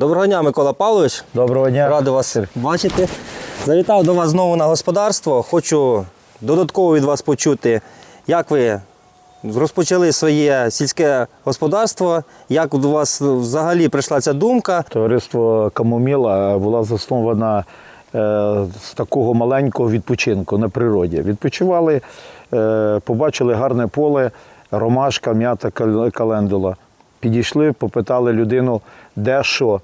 Доброго дня, Микола Павлович. Доброго дня. Радий вас бачити. Завітав до вас знову на господарство. Хочу додатково від вас почути, як ви розпочали своє сільське господарство, як у вас взагалі прийшла ця думка. Товариство Камоміла була заснована е, з такого маленького відпочинку на природі. Відпочивали, е, побачили гарне поле, ромашка, м'ята, календула. Підійшли, попитали людину, де що.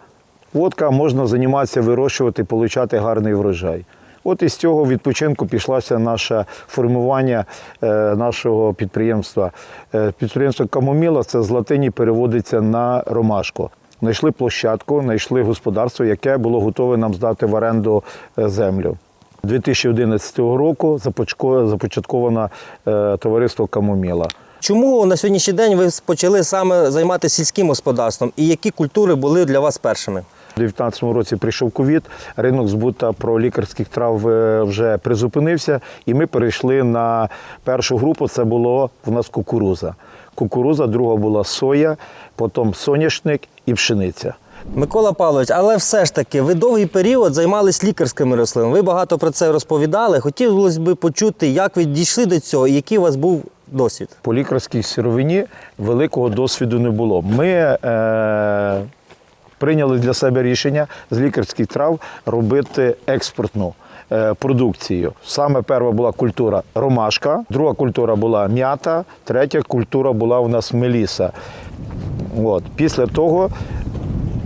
Водка можна займатися, вирощувати, отримати гарний врожай. От із цього відпочинку пішлося наше формування е, нашого підприємства. Е, підприємство Камоміла це з латині переводиться на ромашку. Знайшли площадку, знайшли господарство, яке було готове нам здати в оренду е, землю. 2011 року започатковано товариство Камоміла. Чому на сьогоднішній день ви почали саме займатися сільським господарством і які культури були для вас першими? У 2019 році прийшов ковід, ринок збута про лікарських трав е, вже призупинився, і ми перейшли на першу групу. Це було в нас кукуруза. Кукуруза, друга була соя, потім соняшник і пшениця. Микола Павлович, але все ж таки, ви довгий період займалися лікарськими рослинами. Ви багато про це розповідали. Хотілося б почути, як ви дійшли до цього і який у вас був досвід. По лікарській сировині великого досвіду не було. Ми е, прийняли для себе рішення з лікарських трав робити експортну е, продукцію. Саме перша була культура ромашка, друга культура була м'ята, третя культура була у нас меліса. От. Після того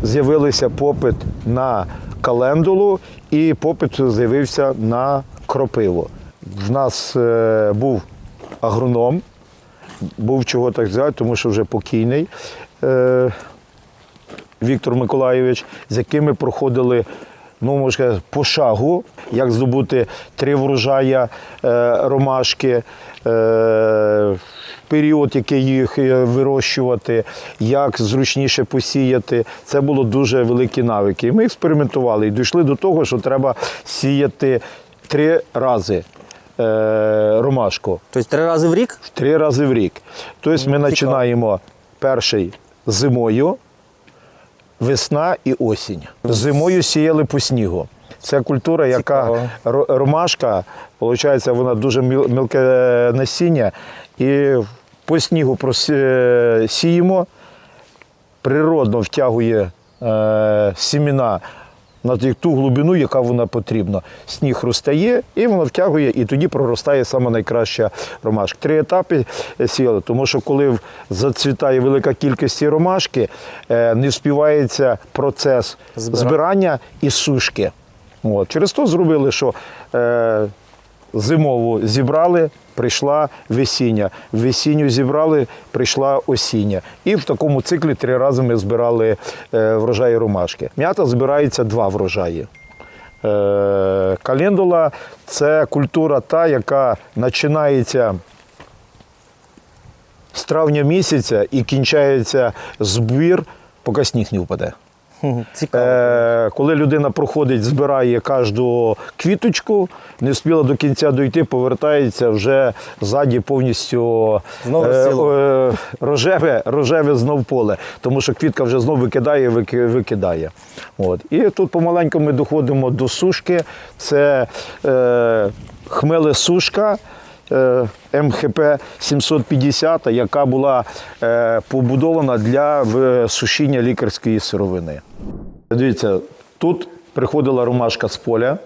з'явився попит на календулу і попит з'явився на кропиву. В нас е, був агроном, був чого так взяти, тому що вже покійний е, Віктор Миколайович, з яким ми проходили. Ну, можна сказати, пошагу, як здобути три врожая е, ромашки, е, період, який їх е, вирощувати, як зручніше посіяти. Це було дуже великі навики. І ми експериментували і дійшли до того, що треба сіяти три рази ромашку. Тобто три рази в рік? Три рази в рік. Тобто ми починаємо перший зимою, весна і осінь. Зимою сіяли по снігу. Це культура, яка Цікаво. ромашка, виходить, вона дуже мілке насіння. І по снігу просі- сіємо, природно втягує е, сіміна на ту глибину, яка вона потрібна. Сніг розтає, і воно втягує, і тоді проростає саме найкраща ромашка. Три етапи сіяли, тому що коли зацвітає велика кількість ромашки, е, не вспівається процес збирання і сушки. От. Через то зробили, що е, зимову зібрали, прийшла весіння. Весінню зібрали, прийшла осіння. І в такому циклі три рази ми збирали е, врожаї ромашки. М'ята збирається два врожаї. Е, календула це культура та, яка починається з травня місяця і кінчається збір, поки сніг не впаде. Цікаво. Е, коли людина проходить, збирає кожну квіточку, не встигла до кінця дойти, повертається вже ззаді повністю Знову розцвіло. е, рожеве, рожеве знов поле, тому що квітка вже знов викидає, викидає. От. І тут помаленьку ми доходимо до сушки. Це е, хмелесушка. е, МХП 750, яка була е, побудована для сушіння лікарської сировини. Дивіться, тут приходила ромашка з поля.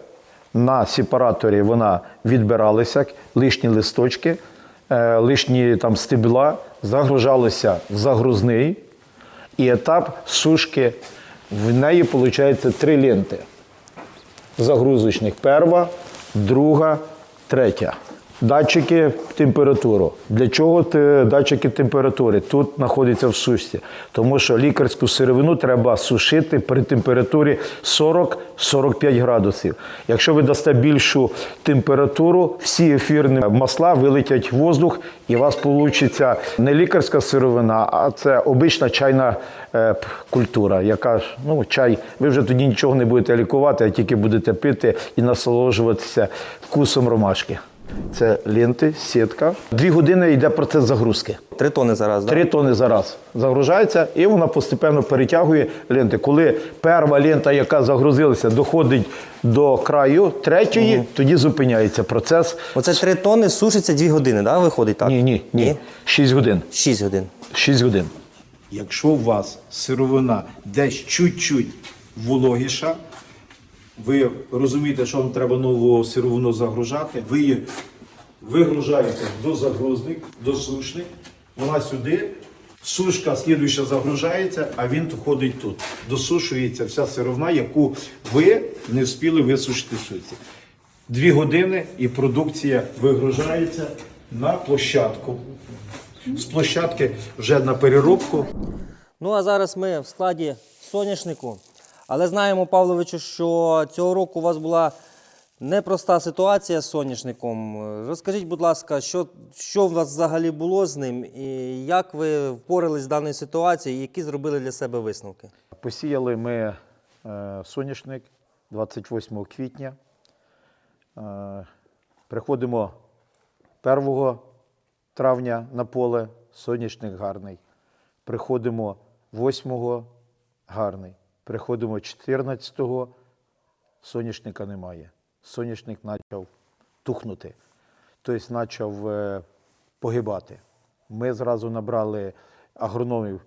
На сепараторі вона відбиралася, лишні листочки, е, лишні там стебла, загружалися в загрузний. І етап сушки в неї виходить три ленти загрузочних. Перша, друга, третя. Датчики температури. Для чого те- датчики температури? Тут знаходяться в сушці. Тому що лікарську сировину треба сушити при температурі 40-45 градусів. Якщо ви дасте більшу температуру, всі ефірні масла вилетять в воздух, і у вас вийде не лікарська сировина, а це обична чайна е, культура, яка ну, чай, ви вже тоді нічого не будете лікувати, а тільки будете пити і насолоджуватися вкусом ромашки. Це ленти, сітка. Дві години йде процес загрузки. Три тони зараз, так? Три тони за раз загружається, і вона постепенно перетягує ленти. Коли перша лента, яка загрузилася, доходить до краю третьої, тоді зупиняється процес. Оце три тони сушиться дві години, да? виходить так? Ні, ні, ні. 6 годин. Шість годин. 6 годин. Якщо у вас сировина десь чуть-чуть вологіша, ви розумієте, що вам треба нову сировину загружати, ви вигружаєте до загрузник, до сушник, вона сюди, сушка слідуюча загружається, а він ходить тут. Досушується вся сировина, яку ви не встигли висушити в сушці. Дві години і продукція вигружається на площадку. З площадки вже на переробку. Ну а зараз ми в складі соняшнику. Але знаємо, Павловичу, що цього року у вас була непроста ситуація з соняшником. Розкажіть, будь ласка, що, що у вас взагалі було з ним, і як ви впорались з даною ситуацією, і які зробили для себе висновки? Посіяли ми е, соняшник 28 квітня. Е, приходимо 1 травня на поле, соняшник гарний. Приходимо 8 гарний. Приходимо 14-го, соняшника немає. Соняшник почав тухнути, тобто почав е, погибати. Ми зразу набрали агрономів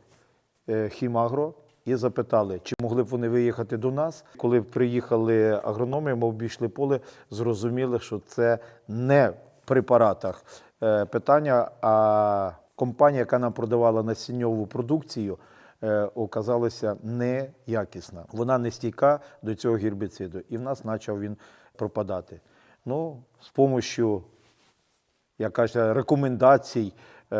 е, Хімагро і запитали, чи могли б вони виїхати до нас. Коли приїхали агрономи, ми обійшли поле, зрозуміли, що це не в препаратах е, питання, а компанія, яка нам продавала насінньову продукцію, оказалася неякісна. Вона не стійка до цього гербіциду, і в нас почав він пропадати. Ну, з допомогою як каже, рекомендацій е,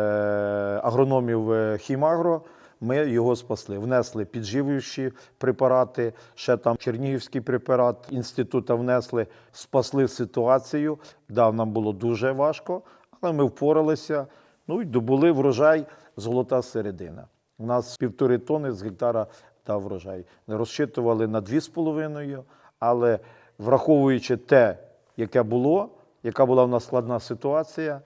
агрономів е, Хімагро, ми його спасли. Внесли підживлюючі препарати, ще там Чернігівський препарат інститута внесли, спасли ситуацію. Да, нам було дуже важко, але ми впоралися. Ну і добули врожай золота середина. У нас півтори тони з гектара дав врожай. Розчитували на 2,5, але враховуючи те, яке було, яка була в нас складна ситуація,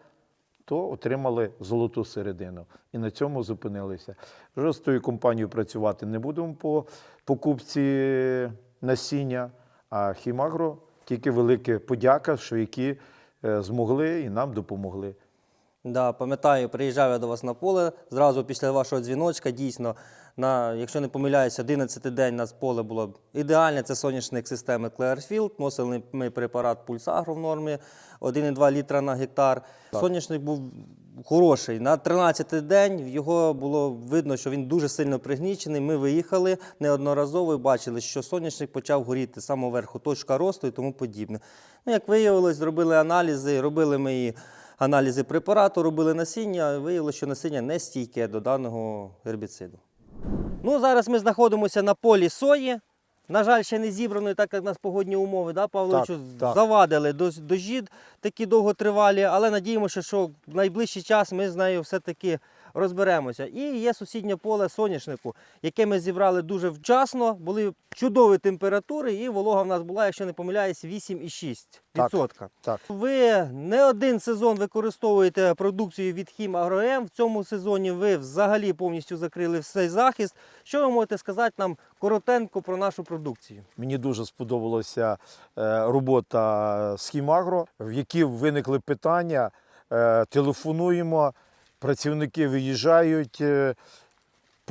то отримали золоту середину. І на цьому зупинилися. Вже з тою компанією працювати не будемо по покупці насіння, а Хімагро тільки велике подяка, що які е, змогли і нам допомогли. Да, пам'ятаю, приїжджав я до вас на поле зразу після вашого дзвіночка. Дійсно, на, якщо не помиляюся, 11 день нас поле було ідеальне. Це соняшник системи Clearfield. Носили ми препарат Пульсагро в нормі 1,2 літра на гектар. Соняшник був хороший. На 13 день його було видно, що він дуже сильно пригнічений. Ми виїхали неодноразово і бачили, що соняшник почав горіти з самого верху, точка росту і тому подібне. Ну, як виявилось, зробили аналізи, робили ми і аналізи препарату, робили насіння, виявилося, що насіння не стійке до даного гербіциду. Ну, зараз ми знаходимося на полі сої. На жаль, ще не зібраної, так як у нас погодні умови, да, Павловичу, Так, так. завадили дож- дожді такі довготривалі, але надіємося, що в найближчий час ми з нею все-таки розберемося. І є сусіднє поле соняшнику, яке ми зібрали дуже вчасно, були чудові температури, і волога в нас була, якщо не помиляюсь, 8,6%. Так. Ви не один сезон використовуєте продукцію від Хім Агроем. В цьому сезоні ви взагалі повністю закрили все захист. Що ви можете сказати нам коротенько про нашу продукцію? Мені дуже сподобалася е, робота з Хімагро, в якій виникли питання. Е, Телефонуємо, працівники виїжджають,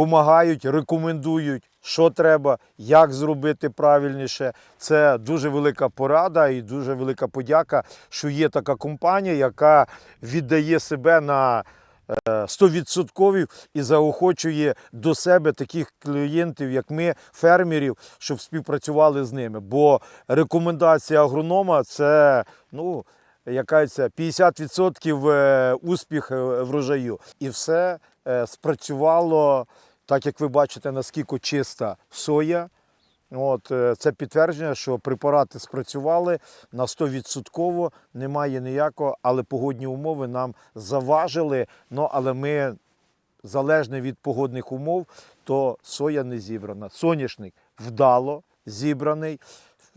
допомагають, рекомендують, що треба, як зробити правильніше. Це дуже велика порада і дуже велика подяка, що є така компанія, яка віддає себе на е, 100% і заохочує до себе таких клієнтів, як ми, фермерів, щоб співпрацювали з ними. Бо рекомендація агронома це ну, яка 50% е, успіх е, врожаю. І все е, спрацювало, так як ви бачите, наскільки чиста соя. От, це підтвердження, що препарати спрацювали на 100%, немає ніякого, але погодні умови нам заважили. Ну, але ми, залежно від погодних умов, то соя не зібрана. Соняшник вдало зібраний.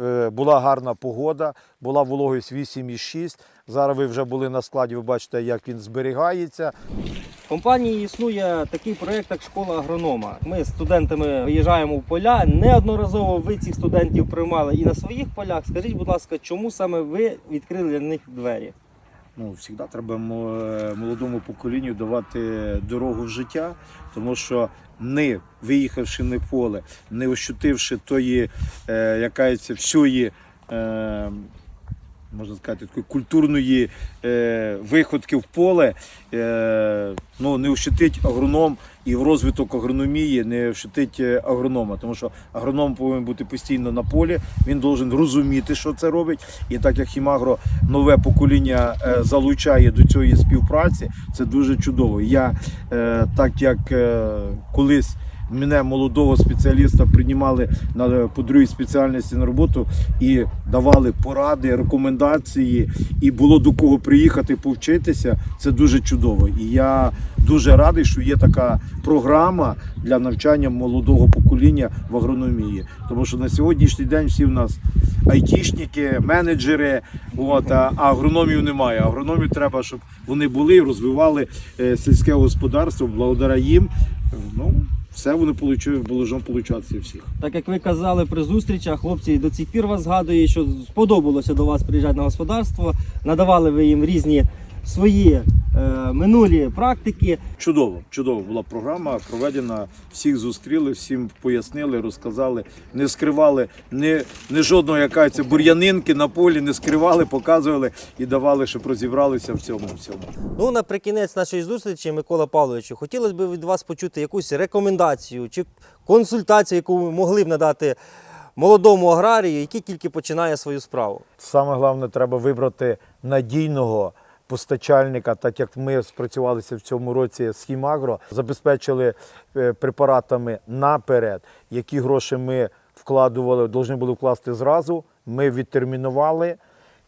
Е, була гарна погода, була вологість 8,6. Зараз ви вже були на складі, ви бачите, як він зберігається. В компанії існує такий проєкт, як школа агронома. Ми з студентами виїжджаємо в поля. Неодноразово ви цих студентів приймали і на своїх полях. Скажіть, будь ласка, чому саме ви відкрили для них двері? Ну, завжди треба е, молодому поколінню давати дорогу в життя, тому що не виїхавши на поле, не ощутивши тої, е, яка е, можна сказати, такої культурної е, виходки в поле, е, ну, не ощутить агроном і в розвиток агрономії не ощутить е, агронома, тому що агроном повинен бути постійно на полі, він должен розуміти, що це робить. І так як Хімагро нове покоління е, залучає до цієї співпраці, це дуже чудово. Я е, так як е, колись. Мене молодого спеціаліста приймали на по другій спеціальності на роботу і давали поради, рекомендації, і було до кого приїхати повчитися. Це дуже чудово. І я дуже радий, що є така програма для навчання молодого покоління в агрономії. Тому що на сьогоднішній день всі в нас айтішники, менеджери, от, а агрономів немає. Агрономів треба, щоб вони були розвивали е, сільське господарство. Благодаря їм. Ну, все вони должно получатися всіх. Так як ви казали при зустрічах, хлопці до цих пір вас згадують, що сподобалося до вас приїжджати на господарство, надавали ви їм різні свої минулі практики. Чудово, чудово була програма проведена. Всіх зустріли, всім пояснили, розказали, не скривали ні, ні жодного якась бур'янинки на полі, не скривали, показували і давали, щоб розібралися в цьому всьому. Ну, наприкінець нашої зустрічі, Микола Павловичу, хотілося б від вас почути якусь рекомендацію чи консультацію, яку ви могли б надати молодому аграрію, який тільки починає свою справу. Саме головне, треба вибрати надійного постачальника, так як ми спрацювалися в цьому році з Хімагро, забезпечили е, препаратами наперед, які гроші ми вкладували, повинні були вкласти зразу. Ми відтермінували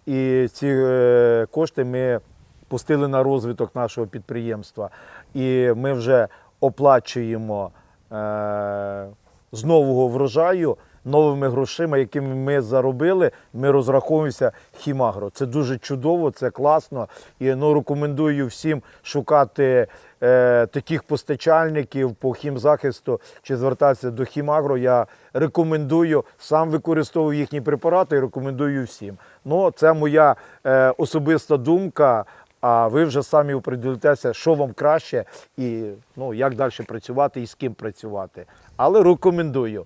і ці е, кошти ми пустили на розвиток нашого підприємства. І ми вже оплачуємо е, з нового врожаю новими грошима, якими ми заробили, ми розраховуємося Хімагро. Це дуже чудово, це класно. І ну, рекомендую всім шукати е, таких постачальників по хімзахисту чи звертатися до Хімагро. Я рекомендую, сам використовую їхні препарати і рекомендую всім. Ну, це моя е, особиста думка. А ви вже самі оприділитеся, що вам краще і ну, як далі працювати і з ким працювати. Але рекомендую.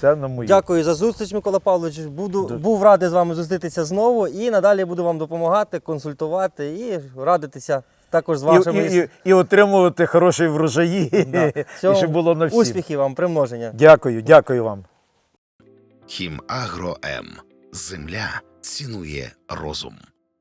Це на мою. Дякую за зустріч, Микола Павлович. Буду, Да. був радий з вами зустрітися знову і надалі буду вам допомагати, консультувати і радитися також з вашими і, і, і отримувати хороші врожаї, Да. і щоб було на всім. успіхів вам, примноження. Дякую, дякую вам. Хімагро М. Земля цінує розум.